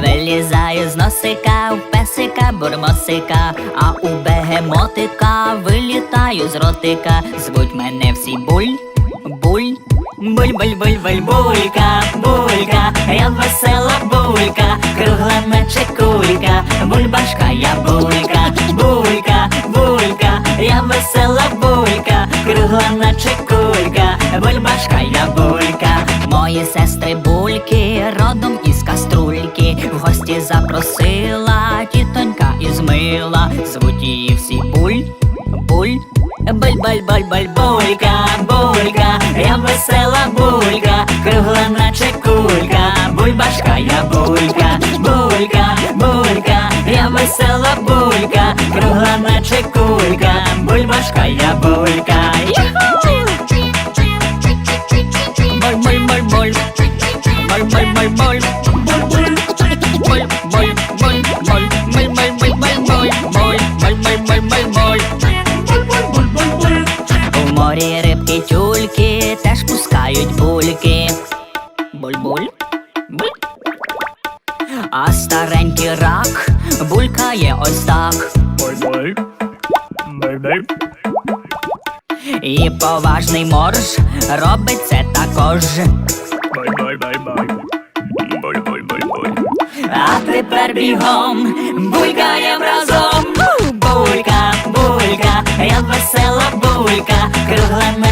Вилізаю з носика, у песика бурмосика, а у бегемотика вилітаю з ротика. Звуть мене всі буль, буль, буль, буль, буль, буль, булька, булька, я весела булька, кругла наче кулька, бульбашка, я булька, булька, булька, я весела булька, кругла наче кулька, бульбашка, я булька. Мої сестри бульки родом із каструльки, в гості запросила тітонька із мила, звуть її всі буль, буль. Буль, буль, буль, буль, булька, булька, я весела булька, кругла наче кулька, бульбашка, я булька, булька, булька, я весела булька, кругла наче кулька, бульбашка, я булька. Буль, поважний морж робить це також. А тепер бігом булькаєм разом. Булька, булька, я весела булька, кругла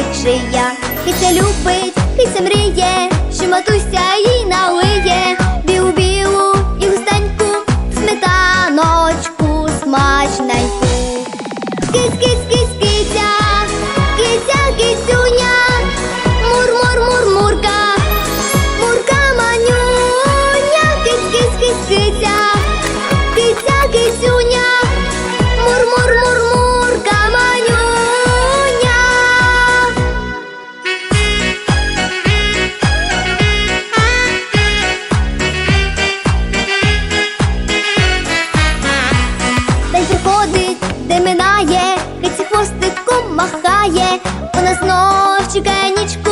любить шия, Кися любить, кися мріє, що матуся їй на чекає, вона знов чекає нічку.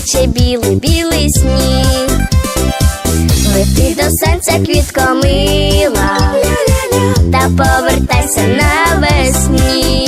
наче білий, білий сніг. Лети до серця квітко мила та повертайся навесні.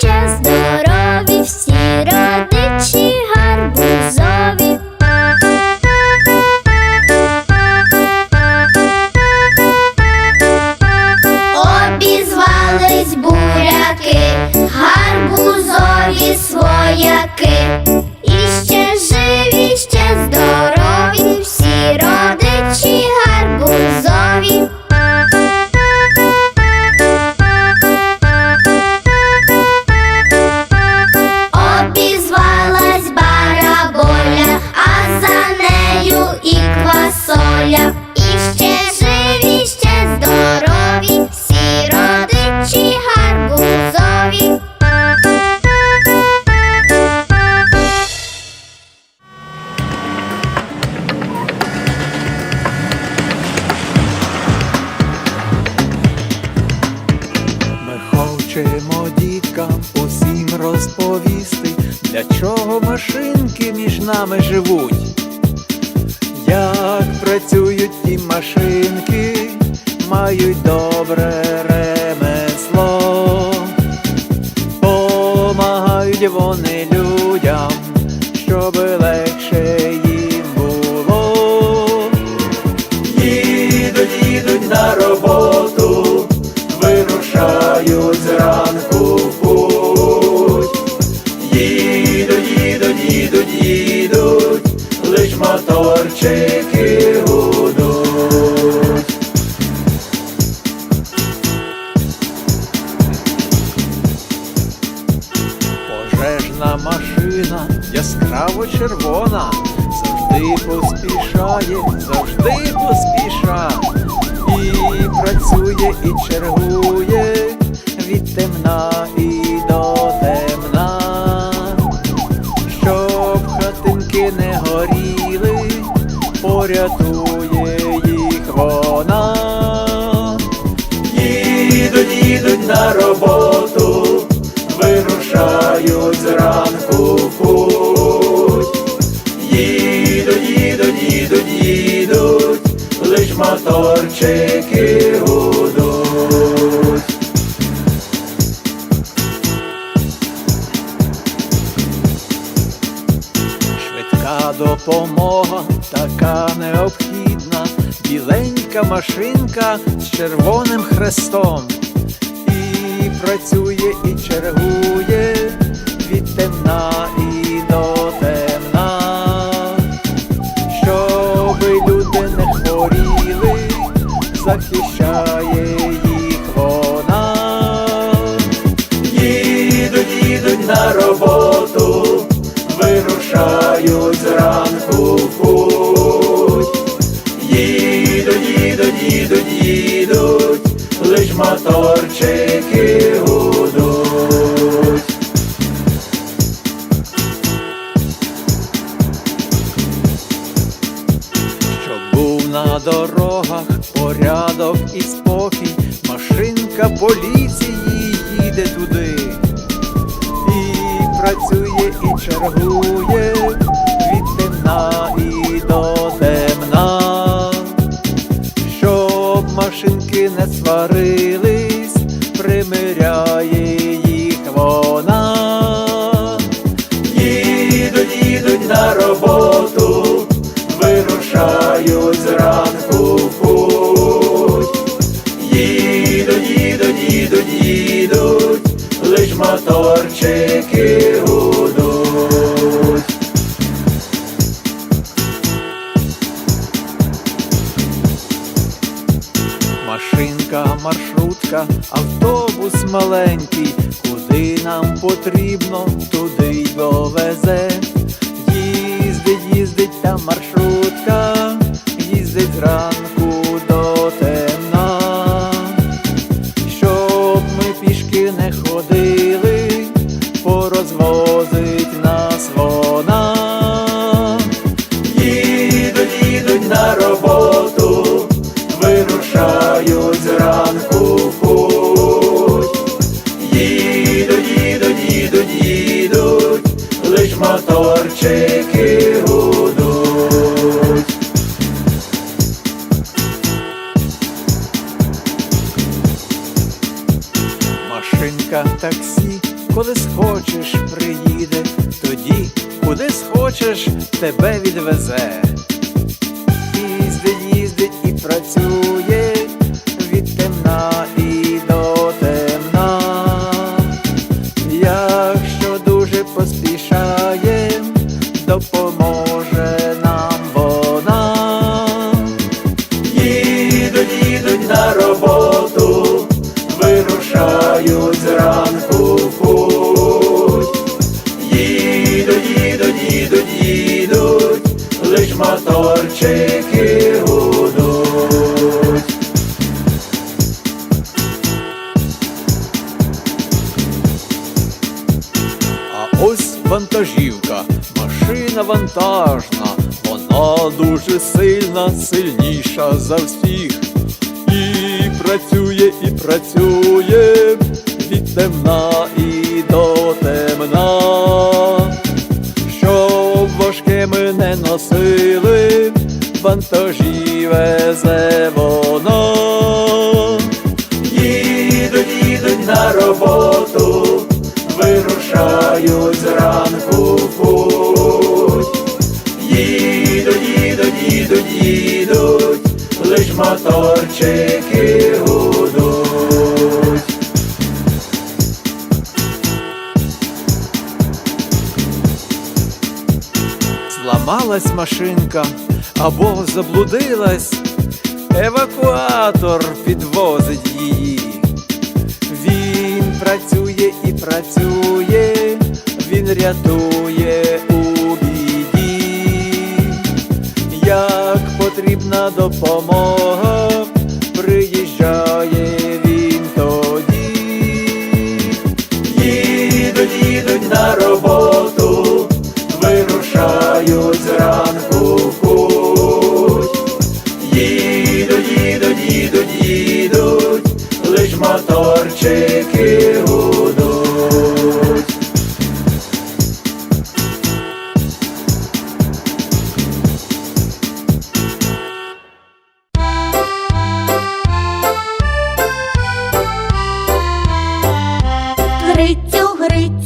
just розповісти, для чого машинки між нами живуть, як працюють ті машинки, мають добре. речі. знає, завжди поспіша і працює і чекає. машинка з червоним хрестом. вмовляє їх вона. Jovens é. моторчики гудуть. А ось вантажівка, машина вантажна, вона дуже сильна, сильніша за всі. Зламалась машинка або заблудилась, евакуатор підвозить її. Він працює і працює, він рятує у біді, як потрібна допомога. Грицю, Грицю.